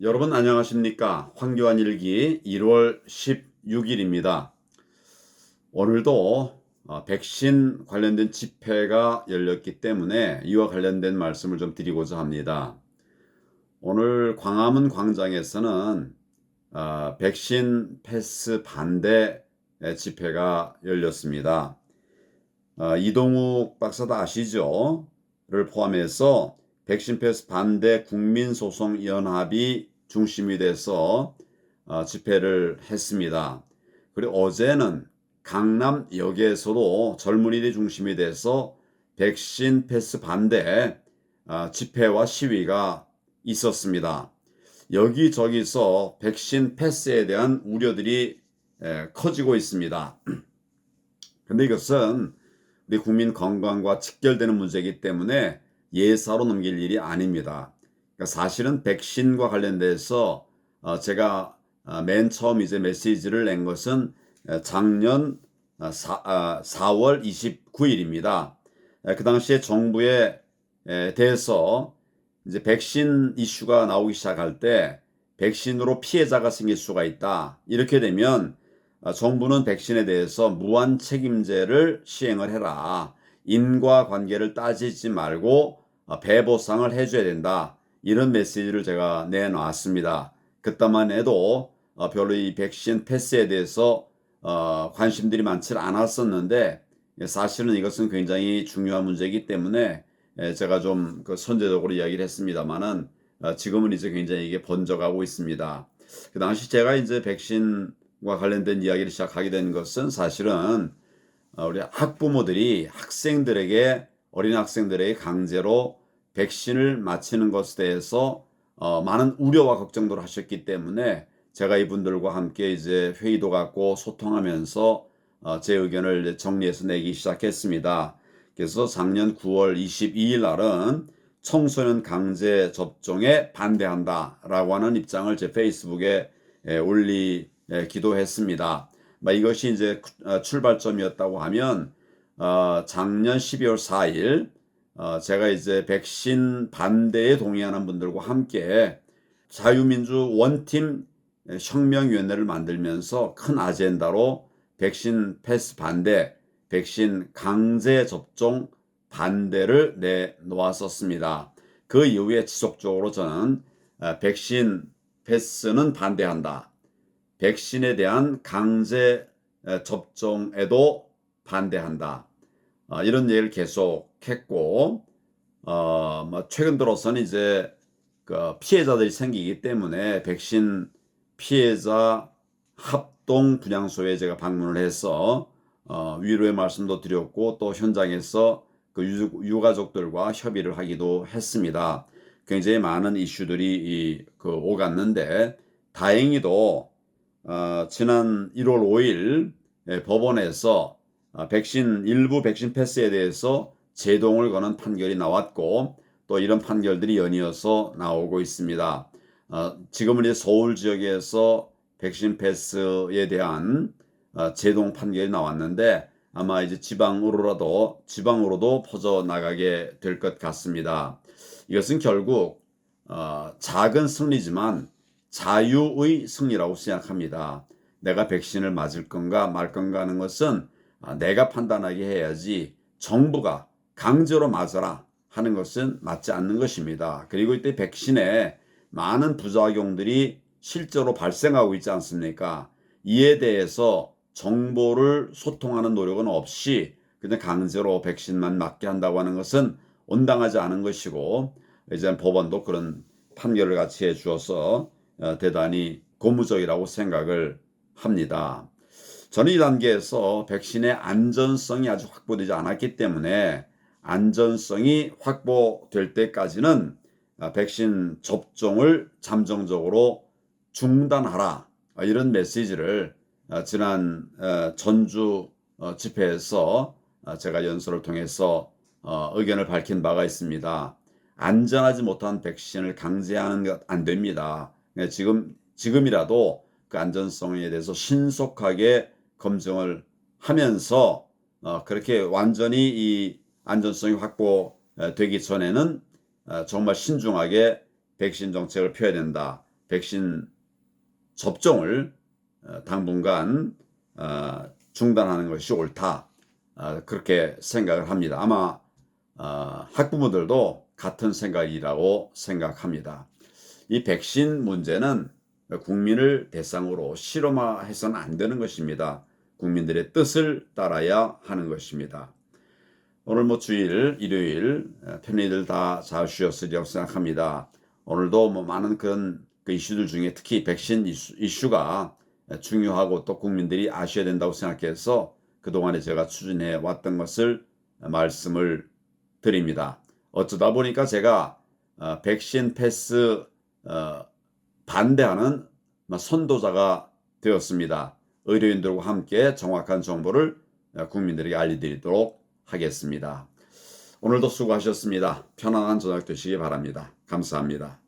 여러분 안녕하십니까? 황교안 일기 1월 16일입니다. 오늘도 어, 백신 관련된 집회가 열렸기 때문에 이와 관련된 말씀을 좀 드리고자 합니다. 오늘 광화문 광장에서는 어, 백신 패스 반대 집회가 열렸습니다. 어, 이동욱 박사도 아시죠? 를 포함해서 백신 패스 반대 국민소송연합이 중심이 돼서 어, 집회를 했습니다. 그리고 어제는 강남역에서도 젊은이들이 중심이 돼서 백신 패스 반대 어, 집회와 시위가 있었습니다. 여기저기서 백신 패스에 대한 우려들이 에, 커지고 있습니다. 근데 이것은 우리 국민 건강과 직결되는 문제이기 때문에 예사로 넘길 일이 아닙니다. 그러니까 사실은 백신과 관련돼서 어, 제가 어, 맨 처음 이제 메시지를 낸 것은 작년 4, 4월 29일입니다. 그 당시에 정부에 대해서 이제 백신 이슈가 나오기 시작할 때 백신으로 피해자가 생길 수가 있다. 이렇게 되면 어, 정부는 백신에 대해서 무한 책임제를 시행을 해라. 인과 관계를 따지지 말고 어, 배보상을 해줘야 된다. 이런 메시지를 제가 내놓았습니다. 그때만 해도 어, 별로 이 백신 패스에 대해서 관심들이 많지 않았었는데 사실은 이것은 굉장히 중요한 문제이기 때문에 제가 좀그 선제적으로 이야기를 했습니다만은 지금은 이제 굉장히 이게 번져가고 있습니다. 그 당시 제가 이제 백신 과 관련된 이야기를 시작하게 된 것은 사실은 어, 우리 학부모들이 학생들에게 어린 학생들에게 강제로 백신을 맞히는 것에 대해서 어, 많은 우려와 걱정들을 하셨기 때문에 제가 이분들과 함께 이제 회의도 갖고 소통하면서 어, 제 의견을 정리해서 내기 시작했습니다. 그래서 작년 9월 22일 날은 청소년 강제 접종에 반대한다 라고 하는 입장을 제 페이스북에 올리 예, 기도 했습니다. 이것이 이제 어, 출발점이었다고 하면 어, 작년 12월 4일 어, 제가 이제 백신 반대에 동의하는 분들과 함께 자유민주 원팀 혁명위원회를 만들면서 큰 아젠다로 백신 패스 반대, 백신 강제 접종 반대를 내놓았었습니다. 그 이후에 지속적으로 저는 백신 패스는 반대한다. 백신에 대한 강제 접종에도 반대한다. 어, 이런 얘기를 계속했고, 어, 뭐 최근 들어서는 이제 그 피해자들이 생기기 때문에 백신 피해자 합동 분향소에 제가 방문을 해서 어, 위로의 말씀도 드렸고 또 현장에서 그 유, 가족들과 협의를 하기도 했습니다. 굉장히 많은 이슈들이 이, 그 오갔는데 다행히도 어, 지난 1월 5일 예, 법원에서 어, 백신 일부 백신 패스에 대해서 제동을 거는 판결이 나왔고 또 이런 판결들이 연이어서 나오고 있습니다. 어, 지금은 이제 서울 지역에서 백신 패스에 대한 어, 제동 판결이 나왔는데 아마 이제 지방으로라도 지방으로도 퍼져 나가게 될 것 같습니다. 이것은 결국 어, 작은 승리지만 자유의 승리라고 생각합니다. 내가 백신을 맞을 건가 말 건가 하는 것은 아, 내가 판단하게 해야지 정부가 강제로 맞아라 하는 것은 맞지 않는 것입니다. 그리고 이때 백신에 많은 부작용들이 실제로 발생하고 있지 않습니까? 이에 대해서 정보를 소통하는 노력은 없이 그냥 강제로 백신만 맞게 한다고 하는 것은 온당하지 않은 것이고 이제 법원도 그런 판결을 같이 해 주어서 어, 대단히 고무적이라고 생각을 합니다. 이 단계에서 백신의 안전성이 아직 확보되지 않았기 때문에 안전성이 확보될 때까지는 어, 백신 접종을 잠정적으로 중단하라 이런 메시지를 어, 지난 전주 집회에서 제가 연설을 통해서 의견을 밝힌 바가 있습니다. 안전하지 못한 백신을 강제하는 것 안 됩니다. 네, 지금 지금이라도 그 안전성에 대해서 신속하게 검증을 하면서 어, 그렇게 완전히 이 안전성이 확보되기 전에는 어, 정말 신중하게 백신 정책을 펴야 된다. 백신 접종을 어, 당분간 어, 중단하는 것이 옳다. 어, 그렇게 생각을 합니다. 아마 어, 학부모들도 같은 생각이라고 생각합니다. 이 백신 문제는 국민을 대상으로 실험화해서는 안 되는 것입니다. 국민들의 뜻을 따라야 하는 것입니다. 오늘 뭐 주일, 일요일 어, 편리들 다 잘 쉬었으리라고 생각합니다. 오늘도 뭐 많은 그런 그 이슈들 중에 특히 백신 이슈, 이슈 가 중요하고 또 국민들이 아셔야 된다고 생각해서 그동안에 제가 추진해 왔던 것을 말씀을 드립니다. 어쩌다 보니까 제가 어, 백신 패스 어, 반대하는 뭐 선도자가 되었습니다. 의료인들과 함께 정확한 정보를 어, 국민들에게 알려드리도록 하겠습니다. 오늘도 수고하셨습니다. 편안한 저녁 되시기 바랍니다. 감사합니다.